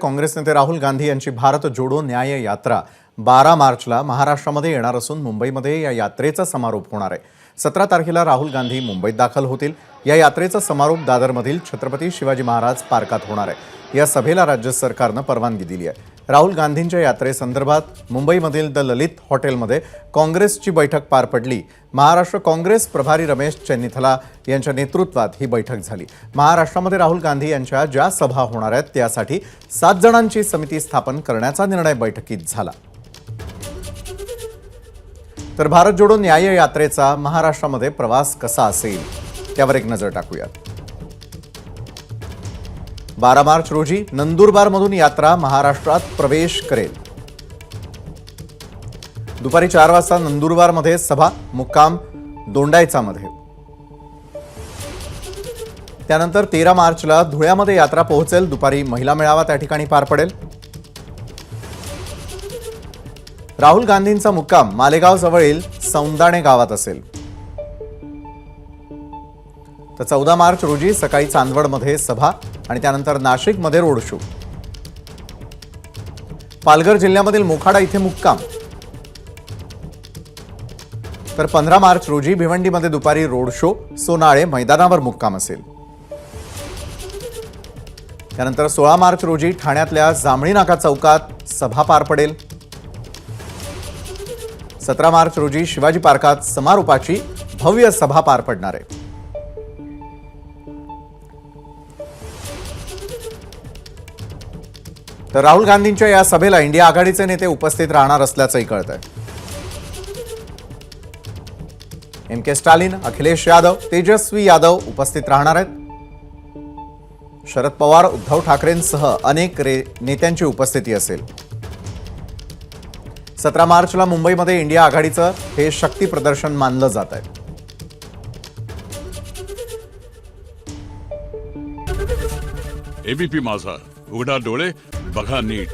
काँग्रेस नेते राहुल गांधी यांची भारत जोडो न्याय यात्रा बारा मार्चला महाराष्ट्रामध्ये येणार असून मुंबईमध्ये या यात्रेचा समारोप होणार आहे. सतरा तारखेला राहुल गांधी मुंबईत दाखल होतील. या यात्रेचा समारोप दादरमधील छत्रपती शिवाजी महाराज पार्कात होणार आहे. या सभेला राज्य सरकारनं परवानगी दिली आहे. राहुल गांधींच्या यात्रेसंदर्भात मुंबईमधील द ललित हॉटेलमध्ये काँग्रेसची बैठक पार पडली. महाराष्ट्र काँग्रेस प्रभारी रमेश चेन्निथला यांच्या नेतृत्वात ही बैठक झाली. महाराष्ट्रामध्ये राहुल गांधी यांच्या ज्या सभा होणार आहेत त्यासाठी सात जणांची समिती स्थापन करण्याचा निर्णय बैठकीत झाला. तर भारत जोडो न्याय यात्रेचा महाराष्ट्रामध्ये प्रवास कसा असेल त्यावर एक नजर टाकूयात. बारा मार्च रोजी नंदुरबारमधून यात्रा महाराष्ट्रात प्रवेश करेल. दुपारी चार वाजता नंदुरबारमध्ये सभा मुक्काम दोंडायचामध्ये त्यानंतर तेरा मार्चला धुळ्यामध्ये यात्रा पोहोचेल. दुपारी महिला मेळावा त्या ठिकाणी पार पडेल. राहुल गांधींचा मुक्काम मालेगाव जवळील सौंदाणे गावात असेल. तर चौदा मार्च रोजी सकाळी चांदवडमध्ये सभा आणि त्यानंतर नाशिकमध्ये रोड शो. पालघर जिल्ह्यामधील मोखाडा इथे मुक्काम. तर पंधरा मार्च रोजी भिवंडीमध्ये दुपारी रोड शो सोनाळे मैदानावर मुक्काम असेल. त्यानंतर सोळा मार्च रोजी ठाण्यातल्या जांभळी नाका चौकात सभा पार पडेल. सतरा मार्च रोजी शिवाजी पार्कात समारोपाची भव्य सभा पार पडणार आहे. तर राहुल गांधींच्या या सभेला इंडिया आघाडीचे नेते उपस्थित राहणार असल्याचंही कळत आहे एम के स्टालिन अखिलेश यादव तेजस्वी यादव उपस्थित राहणार आहेत. शरद पवार उद्धव ठाकरेंसह अनेक रे नेत्यांची उपस्थिती असेल. सतरा मार्चला मुंबईमध्ये इंडिया आघाडीचं हे शक्ती प्रदर्शन मानलं जात आहे. एबीपी माझा. उघडा डोळे बघा नीट.